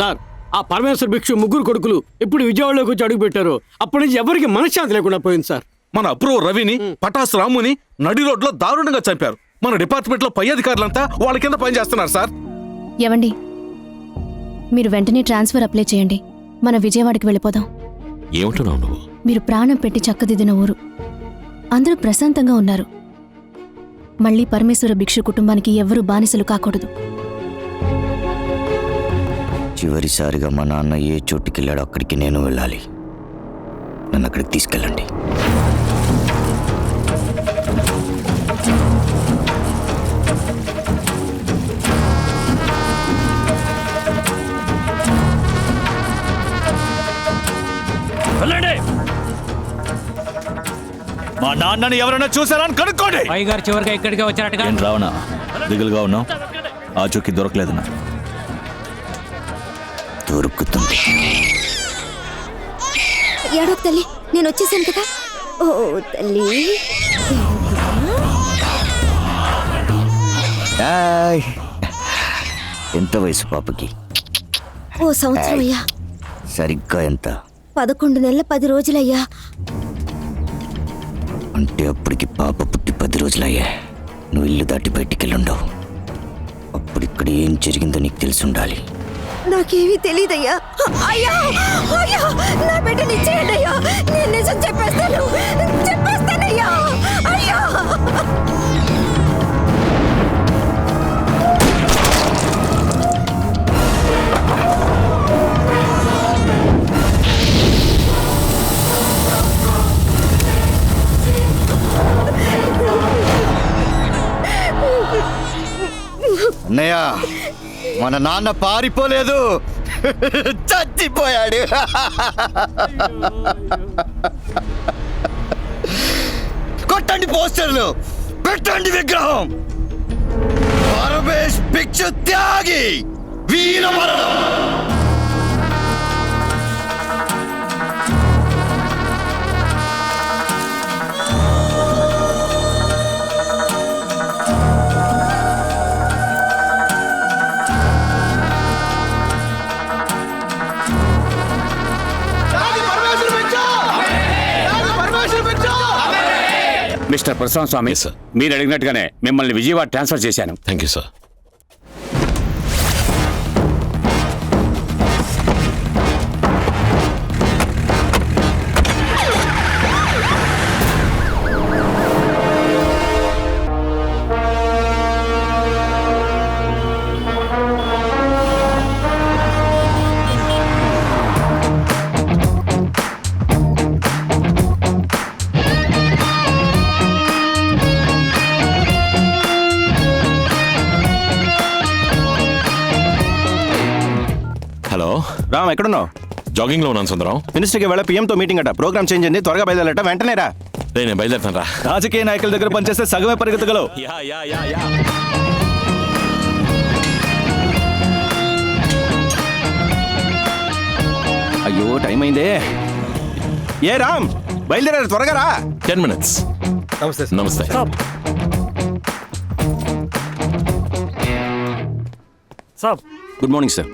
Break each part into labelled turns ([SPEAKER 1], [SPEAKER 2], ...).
[SPEAKER 1] Sir ఆ పరమేశ్వర భిక్షు ముగ్గురు కొడుకులు ఎప్పుడు విజయవాడలోకి వచ్చి అడుగు పెట్టారో. అప్పటి నుంచి ఎవరికి మనశ్శాంతి లేకుండా పోయింది సార్.
[SPEAKER 2] మన అప్రూవ్ రవిని పటాస్ రాముని నడి రోడ్లో దారుణంగా చంపారు. మన డిపార్ట్మెంట్లో పై అధికారులంతా వాళ్ళ కింద పనిచేస్తున్నారు సార్.
[SPEAKER 3] ఎవండి మీరు వెంటనే ట్రాన్స్ఫర్ అప్లై చేయండి. మన విజయవాడకి వెళ్ళిపోదాం.
[SPEAKER 4] ఏమంటున్నావు నువ్వు?
[SPEAKER 3] మీరు ప్రాణం పెట్టి చక్కదిద్దిన ఊరు. అందరూ ప్రశాంతంగా ఉన్నారు. మళ్ళీ పరమేశ్వర భిక్షు కుటుంబానికి ఎవ్వరూ బానిసలు కాకూడదు.
[SPEAKER 5] చివరిసారిగా మా నాన్న ఏ చోటుకి వెళ్ళాడో అక్కడికి నేను వెళ్ళాలి. నన్ను అక్కడికి తీసుకెళ్ళండి.
[SPEAKER 6] వెళ్ళండి. మా నాన్నని ఎవరైనా చూసారా అని కనుక్కోండి.
[SPEAKER 7] అయ్యగారు చివరిగా ఇక్కడికే వచ్చారటగా?
[SPEAKER 6] ఏం రావణ? దిగులుగా ఉన్నావు? ఆచూకీ దొరకలేదు నాకు.
[SPEAKER 5] దొరుకుతుంది.
[SPEAKER 8] ఏడోక్ తల్లి నేను వచ్చేసాను కదా. ఓ తల్లి.
[SPEAKER 5] ఎంత వయసు పాపకి?
[SPEAKER 8] ఓ సంవత్సరం అయ్యా.
[SPEAKER 5] సరిగ్గా ఎంత?
[SPEAKER 8] పదకొండు నెలల పది రోజులయ్యా.
[SPEAKER 5] అంటే అప్పటికి పాప పుట్టి పది రోజులయ్యా. నువ్వు ఇల్లు దాటి బయటికి వెళ్ళుండవు అప్పుడు ఇక్కడ ఏం జరిగిందో నీకు తెలిసి ఉండాలి.
[SPEAKER 8] నాకేమీ తెలియదయ్యా అయ్యా అయ్యా నా బిడ్డని ఇచ్చేయండి అయ్యా. నేను నిజం చెప్పేస్తాను. చెప్పేస్తానయ్యా. అయ్యా.
[SPEAKER 5] మన నాన్న పారిపోలేదు. చచ్చిపోయాడు. కొట్టండి పోస్టర్లు. పెట్టండి విగ్రహం. పరమేష్ పిక్చర్ త్యాగి. వీర మరణం.
[SPEAKER 9] మిస్టర్ ప్రశాంత్ స్వామి. మీరు అడిగినట్టుగానే మిమ్మల్ని విజయవాడ ట్రాన్స్ఫర్ చేశాను
[SPEAKER 4] థ్యాంక్ యూ సార్
[SPEAKER 10] రామ్ ఎక్కడున్నావు?
[SPEAKER 4] జాగింగ్లో ఉన్నాను సుందరం.
[SPEAKER 10] మినిస్టర్కి వెళ్ళ పిఎంతో మీటింగ్ అట. ప్రోగ్రామ్ చేంజ్ అయింది. త్వరగా బయలుదేరట. వెంటనే రా.
[SPEAKER 4] రే నేను బయలుదేరుతాను రా
[SPEAKER 10] రాజకీయ నాయకుల దగ్గర పనిచేస్తే సగమే పరిగెత్తగలవు.
[SPEAKER 4] Yeah yeah yeah yeah.
[SPEAKER 10] అయ్యో టైం అయిందే. ఏ రామ్ బయలుదేరారు. త్వరగా రా.
[SPEAKER 4] Ten minutes.
[SPEAKER 2] నమస్తే
[SPEAKER 4] నమస్తే.
[SPEAKER 10] Good morning sir.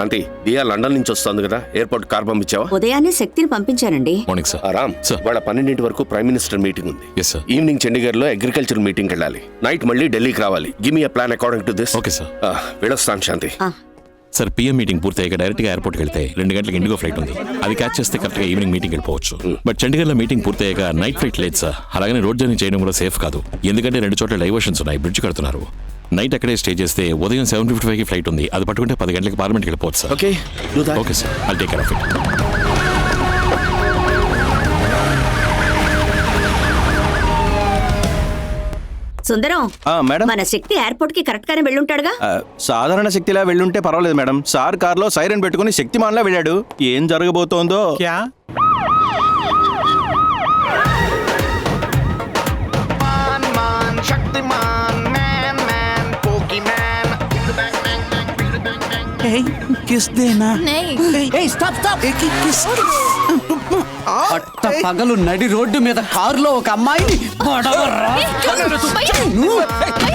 [SPEAKER 2] Shanti Diya London నుంచి వస్తుంది కదా ఎయిర్పోర్ట్ కార్ పంపించావా?
[SPEAKER 8] ఉదయాన్నే శక్తిని పంపించానండి.
[SPEAKER 4] మార్నింగ్ సార్
[SPEAKER 2] ఆ, రామ్
[SPEAKER 4] సార్
[SPEAKER 2] వాళ్ళ పన్నెండింటి వరకు ప్రైమ్ మినిస్టర్ మీటింగ్ ఉంది.
[SPEAKER 4] ఎస్ సార్
[SPEAKER 2] ఈవినింగ్ చండీగఢ్లో అగ్రికల్చర్ మీటింగ్ వెళ్ళాలి. నైట్ మళ్ళీ ఢిల్లీకి రావాలి. Give me plan according to this.
[SPEAKER 4] Okay sir
[SPEAKER 2] వెళ్ళొస్తాను శాంతి.
[SPEAKER 4] సార్ పిఎం మీటింగ్ పూర్తయ్యాక డైరెక్ట్గా ఎయిర్పోర్ట్ వెళ్తే రెండు గంటలకు ఇండిగో ఫ్లైట్ ఉంది. అది క్యాచ్ చేస్తే కరెక్ట్గా ఈవినింగ్ మీటింగ్ వెళ్ళిపోవచ్చు. బట్ చండీగఢ్లో మీటింగ్ పూర్తయ్యాక నైట్ ఫ్లైట్ లేదు సార్. అలాగనే రోడ్ జర్నీ చేయడం కూడా సేఫ్ కాదు. ఎందుకంటే రెండు చోట్ల డైవర్షన్స్ ఉన్నాయి బ్రిడ్జ్ కడుతున్నారు. నైట్ అక్కడే స్టే చేస్తే ఉదయం సెవెన్ ఫిఫ్టీ ఫైవ్కి ఫ్లైట్ ఉంది. అది పట్టుకుంటే పది గంటలకు పార్లమెంట్కి వెళ్ళిపోవచ్చు
[SPEAKER 2] sir. Okay
[SPEAKER 4] okay sir I'll take care of it
[SPEAKER 8] Sundaram
[SPEAKER 10] ఆ, మేడం.
[SPEAKER 8] మన శక్తి ఎయిర్పోర్ట్కి కరెక్ట్ గానే వెళ్ళుంటాడుగా.
[SPEAKER 10] సాధారణ శక్తిలా వెళ్ళుంటే పర్వాలేదు మేడం. సార్ కార్లో సైరన్ పెట్టుకుని శక్తిమాన్లా వెళ్ళాడు. ఏం జరగబోతోందో?
[SPEAKER 1] పట్ట పగలు నడి రోడ్డు మీద కారులో ఒక అమ్మాయిని గొడవరా? నువ్వు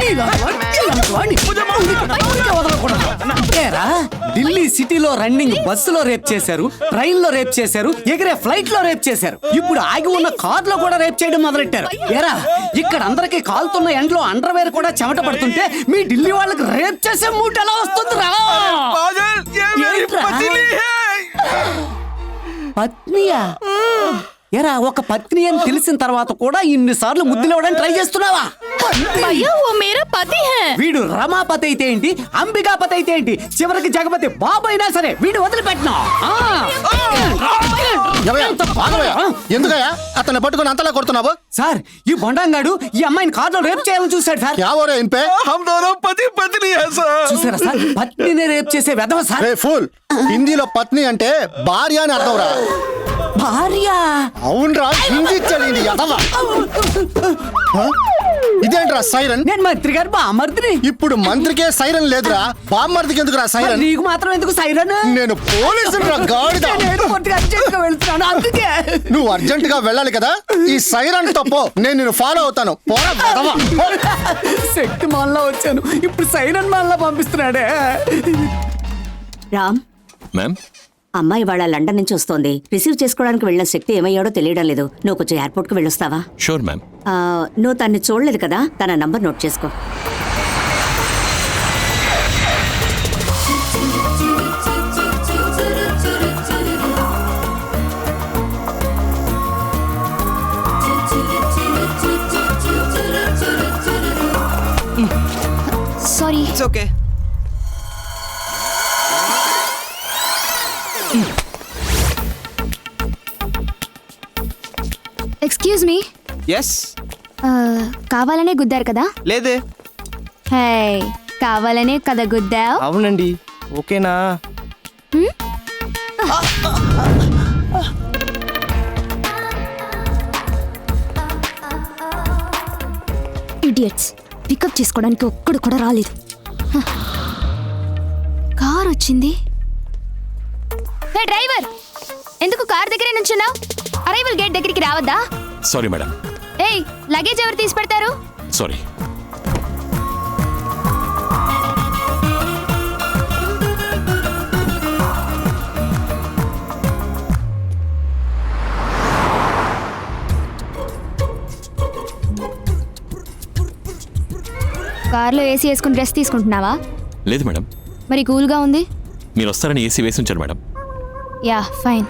[SPEAKER 1] ఇలా వాడిని, ఇలాంటి వాడిని ఊరికి- ఊరికే వదలకూడదు. ఏరా, ఢిల్లీ సిటీలో రన్నింగ్ బస్సులో రేప్ చేశారు ట్రైన్లో రేప్ చేశారు ఎగిరే ఫ్లైట్లో రేప్ చేశారు. ఇప్పుడు ఆగి ఉన్న కార్లో కూడా రేప్ చేయడం మొదలెట్టారు. ఎరా ఇక్కడ అందరికి కాలుతున్న ఎండలో అండర్వేర్ కూడా చెమట పడుతుంటే మీ ఢిల్లీ వాళ్ళకి రేప్ చేసే మూట ఎలా వస్తుందిరా? ఏంట్రా? పత్నియా? ఎరా ఒక పత్ని అని తెలిసిన తర్వాత కూడా ఇన్నిసార్లు ముద్దులేవడానికి ట్రై చేస్తున్నావా?
[SPEAKER 11] భయ్యా ఓ మేరా పతి హై.
[SPEAKER 1] వీడు రమాపతి అయితే ఏంటి? అంబికాపతి అయితే ఏంటి? చివరికి జగపతి బాబు అయినా సరే వీడు వదిలిపెట్టినా?
[SPEAKER 12] ఎందుకయ్యా? అతన్ని పట్టుకుని అంతలా కొడుతున్నావు?
[SPEAKER 1] సార్ ఈ బొండంగాడు ఈ అమ్మాయిని కార్లో రేప్ చేయాలని చూశాడు సార్.
[SPEAKER 12] ఇన్పే
[SPEAKER 2] దోనో పతి పత్ని
[SPEAKER 1] చూసారా సార్? పత్నిని రేప్ చేసే వెధవ సార్.
[SPEAKER 12] ఫూల్. హిందీలో పత్ని అంటే భార్య అని అర్థం రా.
[SPEAKER 1] భార్య?
[SPEAKER 12] అవునరా హిందీ చదివింది ఎదవ? ఇదేంట్రా సైరన్?
[SPEAKER 1] నేను మంత్రి గారు బామర్దిని.
[SPEAKER 12] ఇప్పుడు మంత్రికే సైరన్ లేదురా. బామ్మర్దికి ఎందుకురా సైరన్?
[SPEAKER 1] నీకు మాత్రం ఎందుకు సైరన్?
[SPEAKER 12] నేను పోలీసు గాడిద.
[SPEAKER 1] నేను ఎయిర్పోర్ట్కి అర్జెంట్గా వెళ్తున్నాను అందుకే.
[SPEAKER 12] నువ్వు అర్జెంట్గా వెళ్ళాలి కదా? ఈ సైరన్ తప్పో నేను నిన్ను ఫాలో అవుతాను. పోరా. పో.
[SPEAKER 1] శక్తి మాల్లో వచ్చాను. ఇప్పుడు సైరన్ మాల్లో పంపిస్తున్నాడే.
[SPEAKER 13] రామ్
[SPEAKER 4] మ్యామ్
[SPEAKER 13] అమ్మాయి వాళ్ళ లండన్ నుంచి వస్తోంది. రిసీవ్ చేసుకోవడానికి వెళ్ళిన శక్తి ఏమయ్యాడో తెలియడం లేదు. నువ్వు కొంచెం ఎయిర్పోర్ట్కు వెళ్ళొస్తావా?
[SPEAKER 4] షూర్ మ్యామ్
[SPEAKER 13] ఆ, నువ్వు తన్ని చూడలేదు కదా? తన నంబర్ నోట్ చేసుకో.
[SPEAKER 11] సారీ
[SPEAKER 1] ఓకే ఎస్
[SPEAKER 11] కావాలనే గుద్దారు కదా?
[SPEAKER 1] లేదే.
[SPEAKER 11] హే కావాలనే కదా గుద్దావు?
[SPEAKER 1] అవునండి ఓకేనా?
[SPEAKER 11] ఇడియట్స్ పికప్ చేసుకోవడానికి ఒక్కడు కూడా రాలేదు. కార్ వచ్చింది. హే డ్రైవర్! ఎందుకు కార్ దగ్గరే నుంచున్నావు? అరైవల్ గేట్ దగ్గరికి రావద్దా?
[SPEAKER 4] సారీ మేడం
[SPEAKER 11] ఏయ్ లగేజ్ ఎవరు తీసి పెడతారు
[SPEAKER 4] సారీ
[SPEAKER 11] కార్లో ఏసీ వేసుకుని డ్రెస్ తీసుకుంటున్నావా?
[SPEAKER 4] లేదు మేడం.
[SPEAKER 11] మరి కూల్గా ఉంది?
[SPEAKER 4] మీరు వస్తారని ఏసీ వేసి ఉంచారు madam.
[SPEAKER 11] Yeah fine.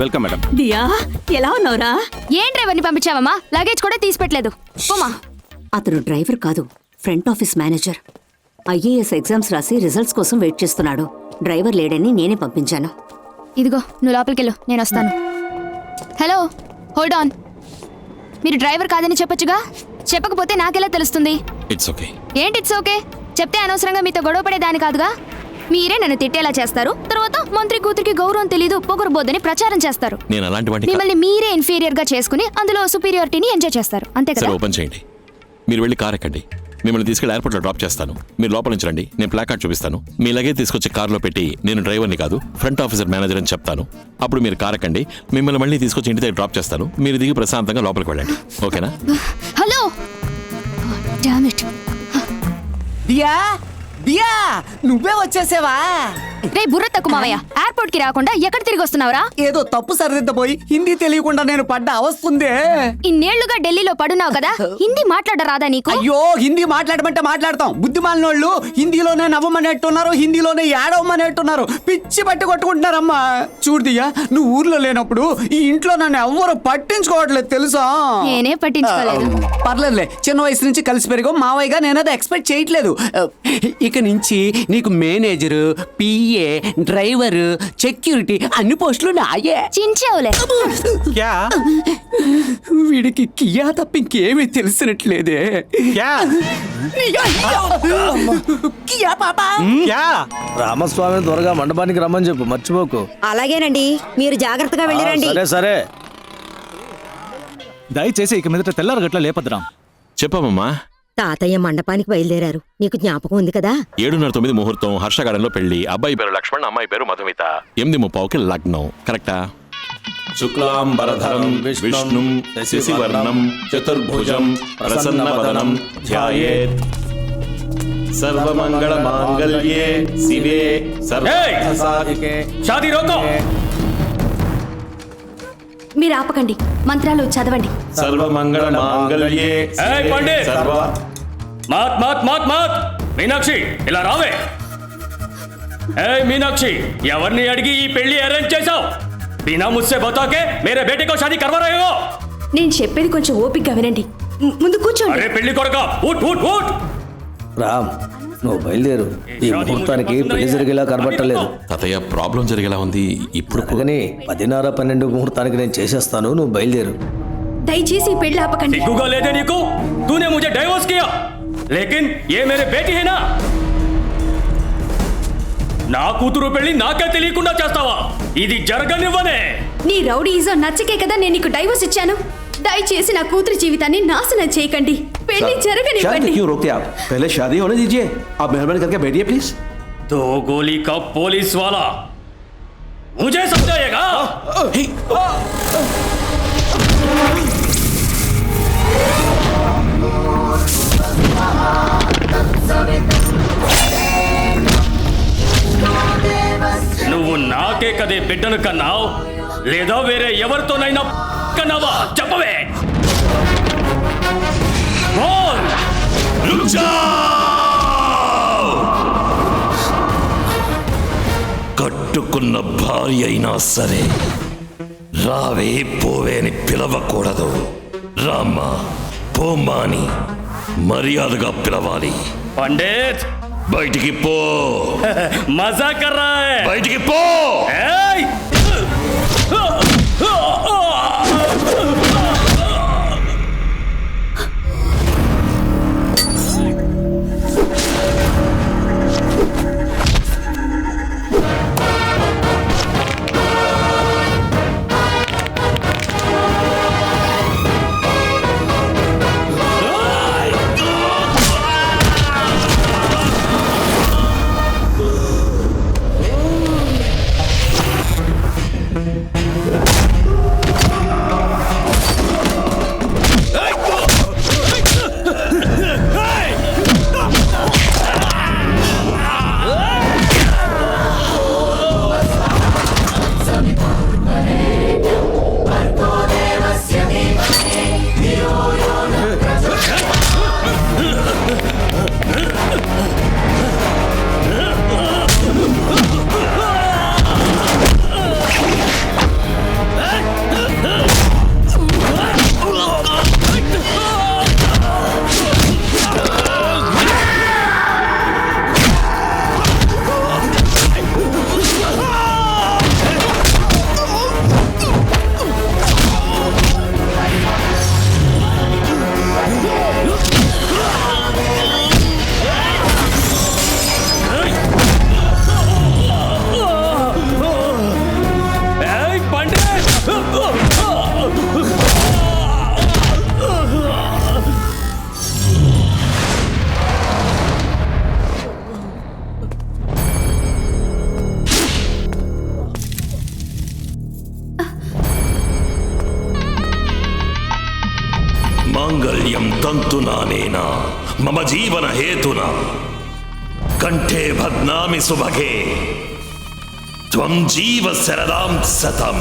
[SPEAKER 12] Welcome madam.
[SPEAKER 13] Diya ఎలా ఉన్నావురా?
[SPEAKER 11] ఏం డ్రైవర్ని పంపించావమ్మా? లగేజ్ కూడా తీసి పెట్టలేదు పోమా.
[SPEAKER 13] అతను డ్రైవర్ కాదు front office manager. IAS exams రాసి రిజల్ట్స్ కోసం వెయిట్ చేస్తున్నాడు. డ్రైవర్ లేడని నేనే పంపించాను.
[SPEAKER 11] ఇదిగో నువ్వు లోపలికి వెళ్ళు నేను వస్తాను. హలో హోల్డ్ ఆన్ మీరు డ్రైవర్ కాదని చెప్పొచ్చుగా? చెప్పకపోతే నాకెలా తెలుస్తుంది?
[SPEAKER 4] ఇట్స్ ఓకే
[SPEAKER 11] ఏంటి ఇట్స్ ఓకే చెప్తే అనవసరంగా మీతో గొడవ పడేదాని కాదుగా? మీరే నన్ను తిట్టేలా చేస్తారు. తర్వాత మంత్రి కూతురికి గౌరవం తెలీదు పొగరబోద్దని ప్రచారం చేస్తారు.
[SPEAKER 4] నేను అలాంటి వాటిని
[SPEAKER 11] మిమ్మల్ని మీరే ఇన్ఫీరియర్గా చేసుకుని అందులో సుపీరియారిటీని ఎంజాయ్ చేస్తారు. అంతే
[SPEAKER 4] సరే
[SPEAKER 11] కదా
[SPEAKER 4] ఓపెన్ చేయండి. మీరు వెళ్ళి కార్ ఎక్కండి. మిమ్మల్ని తీసుకెళ్ళి ఎయిర్పోర్ట్లో డ్రాప్ చేస్తాను. మీరు లోపల నుంచి రండి. నేను ప్లాక్ కార్డ్ చూపిస్తాను. మీ లగేజ్ తీసుకొచ్చి కార్లో పెట్టి నేను డ్రైవర్ని కాదు ఫ్రంట్ ఆఫీసర్ మేనేజర్ అని చెప్తాను. అప్పుడు మీరు కార్ ఎక్కండి. మిమ్మల్ని మళ్ళీ తీసుకొచ్చి ఇంటి దగ్గర డ్రాప్ చేస్తాను. మీరు దిగి ప్రశాంతంగా లోపలికి వెళ్ళండి. ఓకేనా?
[SPEAKER 11] Hello! Damn it
[SPEAKER 1] Diya! Diya నువ్వే వచ్చేసావా?
[SPEAKER 11] రే బుర్ర తక్కువ మావయ్య. ఎయిర్పోర్ట్కి రాకుండా ఎక్కడ తిరిగి వస్తున్నావురా?
[SPEAKER 1] ఏదో తప్పు సరిదిద్దపోయి హిందీ తెలియకుండా నేను పడ్డ అవస్తుందే
[SPEAKER 11] ఇన్నేళ్ళుగా ఢిల్లీలో పడున్నావు కదా హిందీ మాట్లాడరాదా నీకు?
[SPEAKER 1] అయ్యో హిందీ మాట్లాడమంటే మాట్లాడతాం. బుద్ధిమాలినోళ్ళు హిందీలోనే నవ్వమనేట్టున్నారు హిందీలోనే ఏడవమనేట్టున్నారు. పిచ్చి పట్టి కొట్టుకుంటున్నారమ్మా. చూడుదియ్యా నువ్వు ఊర్లో లేనప్పుడు ఈ ఇంట్లో నన్ను ఎవ్వరు పట్టించుకోవట్లేదు తెలుసా?
[SPEAKER 11] నేనే పట్టించుకోలేదు.
[SPEAKER 1] పర్లేదులే చిన్న వయసు నుంచి కలిసి పెరిగో మావయ్యగా నేను అది ఎక్స్పెక్ట్ చేయట్లేదు. ఇక నుంచి నీకు మేనేజరు పిఏ డ్రైవర్ సెక్యూరిటీ అన్ని పోస్టులు నాయే.
[SPEAKER 11] చించావులే.
[SPEAKER 1] వీడికి కియా తప్ప ఇంకేమీ తెలిసినట్లేదే. కియా? పాపా!
[SPEAKER 12] రామస్వామి త్వరగా మండపానికి రమ్మని చెప్పు మర్చిపోకు.
[SPEAKER 13] అలాగేనండి మీరు జాగ్రత్తగా వెళ్ళిరండి.
[SPEAKER 12] సరే సరే.
[SPEAKER 6] దయచేసి ఇక మీదట తెల్లారు గట్ల లేపద్రాం
[SPEAKER 4] చెప్పామమ్మా
[SPEAKER 13] తాతయ్య మండపానికి బయలుదేరారు. నీకు జ్ఞాపకం ఉంది కదా?
[SPEAKER 4] ఏడున్నర తొమ్మిది ముహూర్తం హర్షగార్డెన్లో పెళ్ళి అబ్బాయి పేరు లక్ష్మణ్ అమ్మాయి పేరు మధుమిత. ఎనిమిది ముప్పావుకి లగ్నం. కరెక్టా?
[SPEAKER 14] శుక్లాంబరధరం విష్ణుం శశివర్ణం చతుర్భుజం ప్రసన్నవదనం ధ్యాయేత్. సర్వమంగళ మాంగళ్యే శివే సర్వసాధికే
[SPEAKER 15] షాదీ రోకో!
[SPEAKER 16] మీరు ఆపకండి. మంత్రాలు చదవండి.
[SPEAKER 14] సర్వమంగళ మాంగళ్యే.
[SPEAKER 15] ఏయ్, పండిత్!
[SPEAKER 14] సర్వ.
[SPEAKER 15] మాత్ మాత్ మాత్ మాత్! మీనాక్షి ఇలా రావే. ఏ మీనాక్షి ఎవరిని అడిగి ఈ పెళ్ళి అరేంజ్ చేశావు? బినా ముస్సే బతాకే మేరే బేటే కో షాదీ కర్వా రహే హో
[SPEAKER 16] నేను చెప్పేది కొంచెం ఓపికగా వినండి. ముందు కూర్చోండి.
[SPEAKER 15] అరే పెళ్ళి కొడక ఊట్ ఊట్ ఊట్!
[SPEAKER 17] రామ్ నువ్వు బయలుదేరు. ఈ ముహూర్తానికి పెళ్ళి జరిగేలా కనబట్టలేదు.
[SPEAKER 14] తతయ్య ప్రాబ్లం జరిగేలా ఉంది. ఇప్పుడు
[SPEAKER 17] కానీ పదిన్నర పన్నెండు ముహూర్తానికి నేను చేసేస్తాను నువ్వు బయలుదేరు.
[SPEAKER 16] దయచేసి పెళ్ళి ఆపకండి.
[SPEAKER 15] లేదే నీకు? తూనే ముజే డైవోర్స్ కియా? లేకిన్ ఏ మేరే బేటి హేనా? నా కూతురు పెళ్ళి నాకే తెలియకుండా చేస్తావా? ఇది జరగనివ్వనే.
[SPEAKER 16] నీ రౌడీజం నచ్చకే కదా నేను నీకు డైవోర్స్ ఇచ్చాను? దయచేసి నా కూతురి జీవితాన్ని నాశనం చేయకండి పెళ్లి జరగనివ్వండి
[SPEAKER 18] क्यों रोकते आप पहले शादी होने दीजिए आप मेहरबानी करके बैठिए प्लीज
[SPEAKER 15] दो गोली का पुलिस वाला मुझे समझाएगा నువ్వు నాకే కదే బిడ్డను కన్నావు లేదా వేరే ఎవరితోనైనా చెప్పవే!
[SPEAKER 14] కట్టుకున్న భార్య అయినా సరే రావే పోవే అని పిలవకూడదు. రామ్మా పోమ్మా అని మర్యాదగా పిలవాలి.
[SPEAKER 15] పండిత్.
[SPEAKER 14] బయటికి పో.
[SPEAKER 15] మజా కర్ రా హై
[SPEAKER 14] బయటికి పో. జీవన హేతున కంఠే భద్నామి సుభగే త్వం జీవ శరదాం సతం